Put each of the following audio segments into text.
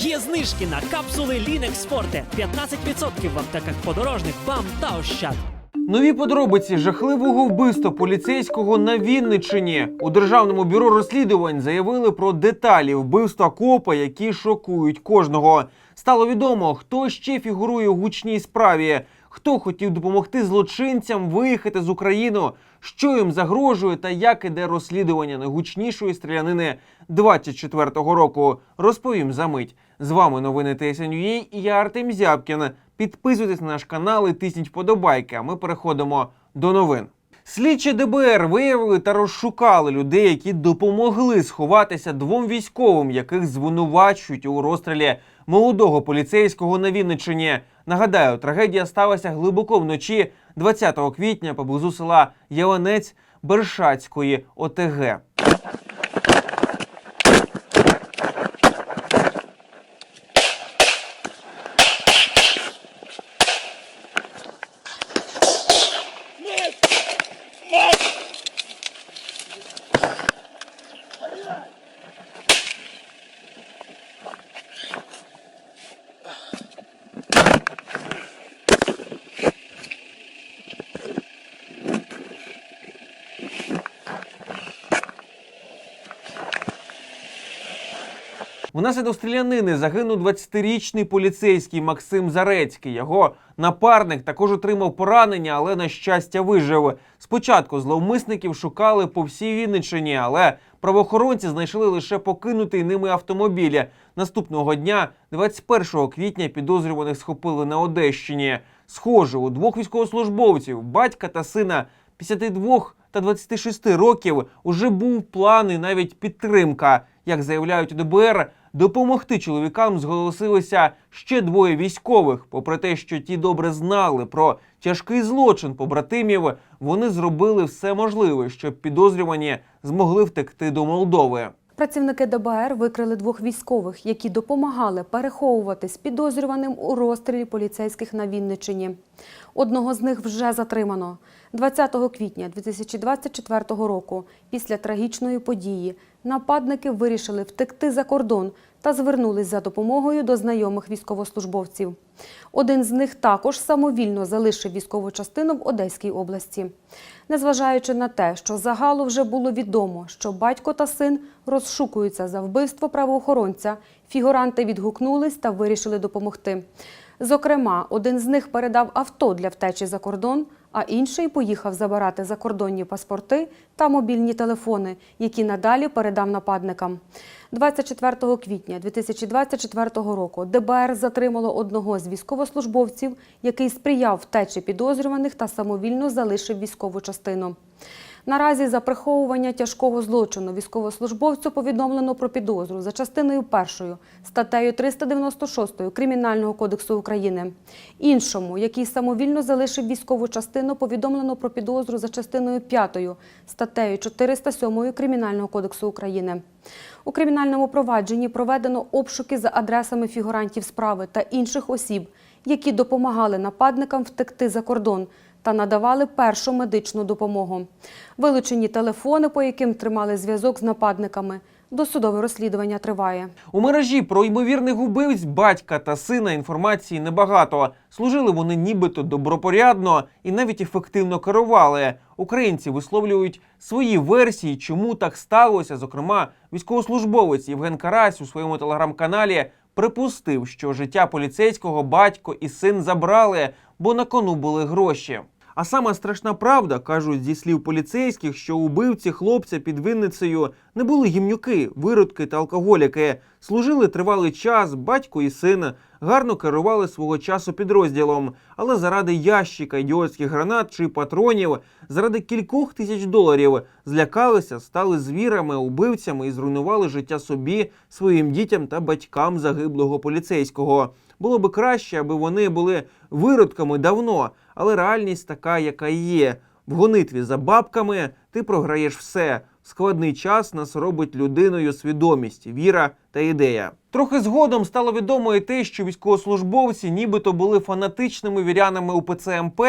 Є знижки на капсули Linux Forte. 15% в аптеках подорожних БАМ та Ощад. Нові подробиці жахливого вбивства поліцейського на Вінниччині у державному бюро розслідувань заявили про деталі вбивства копа, які шокують кожного. Стало відомо, хто ще фігурує у гучній справі, хто хотів допомогти злочинцям виїхати з України, що їм загрожує та як іде розслідування найгучнішої стрілянини 24-го року. Розповім за мить. З вами новини ТСНЮА і я Артем Зябкін. Підписуйтесь на наш канал і тисніть вподобайки. А ми переходимо до новин. Слідчі ДБР виявили та розшукали людей, які допомогли сховатися двом військовим, яких звинувачують у розстрілі молодого поліцейського на Вінниччині. Нагадаю, трагедія сталася глибоко вночі 20 квітня поблизу села Яланець Бершацької ОТГ. Внаслідок стрілянини загинув 20-річний поліцейський Максим Зарецький. Його напарник також отримав поранення, але на щастя вижив. Спочатку зловмисників шукали по всій Вінниччині, але правоохоронці знайшли лише покинутий ними автомобіль. Наступного дня, 21 квітня, підозрюваних схопили на Одещині. Схоже, у двох військовослужбовців, батька та сина 52 та 26 років, уже був план і навіть підтримка. Як заявляють у ДБР, допомогти чоловікам зголосилися ще двоє військових. Попри те, що ті добре знали про тяжкий злочин побратимів, вони зробили все можливе, щоб підозрювані змогли втекти до Молдови. Працівники ДБР викрили двох військових, які допомагали переховуватись підозрюваним у розстрілі поліцейських на Вінниччині. Одного з них вже затримано. 20 квітня 2024 року, після трагічної події, нападники вирішили втекти за кордон та звернулись за допомогою до знайомих військовослужбовців. Один з них також самовільно залишив військову частину в Одеській області. Незважаючи на те, що загалу вже було відомо, що батько та син розшукуються за вбивство правоохоронця, фігуранти відгукнулись та вирішили допомогти. Зокрема, один з них передав авто для втечі за кордон, а інший поїхав забирати закордонні паспорти та мобільні телефони, які надалі передав нападникам. 24 квітня 2024 року ДБР затримало одного з військовослужбовців, який сприяв втечі підозрюваних та самовільно залишив військову частину. Наразі за приховування тяжкого злочину військовослужбовцю повідомлено про підозру за частиною першою статтею 396 Кримінального кодексу України. Іншому, який самовільно залишив військову частину, повідомлено про підозру за частиною п'ятою статтею 407 Кримінального кодексу України. У кримінальному провадженні проведено обшуки за адресами фігурантів справи та інших осіб, які допомагали нападникам втекти за кордон та надавали першу медичну допомогу. Вилучені телефони, по яким тримали зв'язок з нападниками. Досудове розслідування триває. У мережі про ймовірних убивць батька та сина інформації небагато. Служили вони нібито добропорядно і навіть ефективно керували. Українці висловлюють свої версії, чому так сталося. Зокрема, військовослужбовець Євген Карась у своєму телеграм-каналі припустив, що життя поліцейського батько і син забрали, бо на кону були гроші. А сама страшна правда, кажуть зі слів поліцейських, що убивці хлопця під Винницею не були гімнюки, виродки та алкоголіки. Служили тривалий час, батько і син гарно керували свого часу підрозділом, але заради ящика ідіотських гранат чи патронів, заради кількох тисяч доларів злякалися, стали звірами, убивцями і зруйнували життя собі, своїм дітям та батькам загиблого поліцейського. Було би краще, аби вони були виродками давно, але реальність така, яка є. В гонитві за бабками ти програєш все. Складний час нас робить людиною свідомість, віра та ідея. Трохи згодом стало відомо і те, що військовослужбовці нібито були фанатичними вірянами УПЦ МП,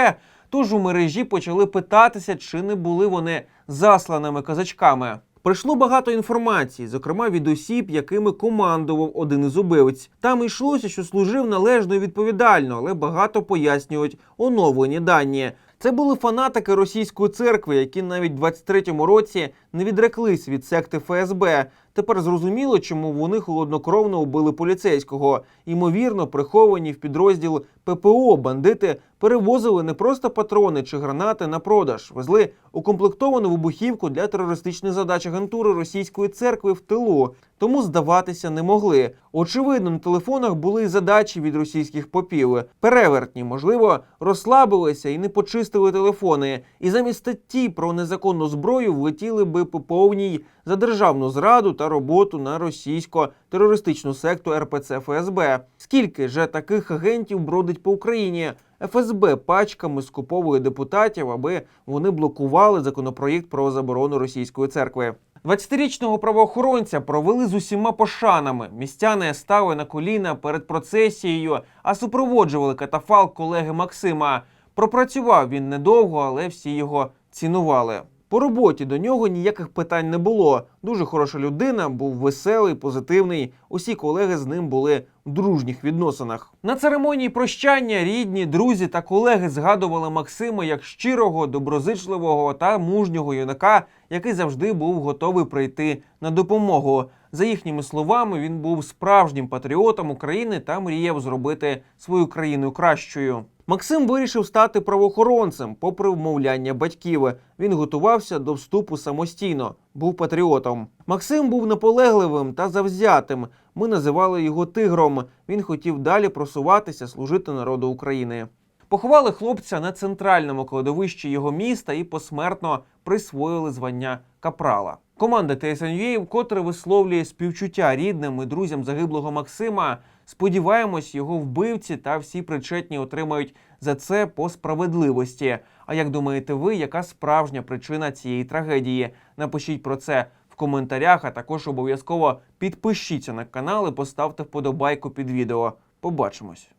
тож у мережі почали питатися, чи не були вони засланими казачками. Прийшло багато інформації, зокрема від осіб, якими командував один із убивць. Там йшлося, що служив належно і відповідально, але багато пояснюють оновлені дані. Це були фанатики російської церкви, які навіть в 23-му році не відреклись від секти ФСБ. Тепер зрозуміло, чому вони холоднокровно убили поліцейського. Ймовірно, приховані в підрозділ ППО бандити перевозили не просто патрони чи гранати на продаж, везли укомплектовану вибухівку для терористичних задач агентури російської церкви в тилу, тому здаватися не могли. Очевидно, на телефонах були й задачі від російських попів. Перевертні, можливо, розслабилися і не почистили телефони. І замість статті про незаконну зброю влетіли би по повній за державну зраду та роботу на російсько-терористичну секту РПЦ ФСБ. Скільки же таких агентів бродить по Україні? ФСБ пачками скуповує депутатів, аби вони блокували законопроєкт про заборону російської церкви. 20-річного правоохоронця провели з усіма пошанами. Містяни стали на коліна перед процесією, а супроводжували катафалк колеги Максима. Пропрацював він недовго, але всі його цінували. По роботі до нього ніяких питань не було. Дуже хороша людина, був веселий, позитивний. Усі колеги з ним були в дружніх відносинах. На церемонії прощання рідні, друзі та колеги згадували Максима як щирого, доброзичливого та мужнього юнака, який завжди був готовий прийти на допомогу. За їхніми словами, він був справжнім патріотом України та мріяв зробити свою країну кращою. Максим вирішив стати правоохоронцем, попри вмовляння батьків. Він готувався до вступу самостійно, був патріотом. Максим був наполегливим та завзятим. Ми називали його тигром. Він хотів далі просуватися, служити народу України. Поховали хлопця на центральному кладовищі його міста і посмертно присвоїли звання капрала. Команда ТСНЮА вкотре висловлює співчуття рідним і друзям загиблого Максима. Сподіваємось, його вбивці та всі причетні отримають за це по справедливості. А як думаєте ви, яка справжня причина цієї трагедії? Напишіть про це в коментарях, а також обов'язково підпишіться на канал і поставте вподобайку під відео. Побачимось.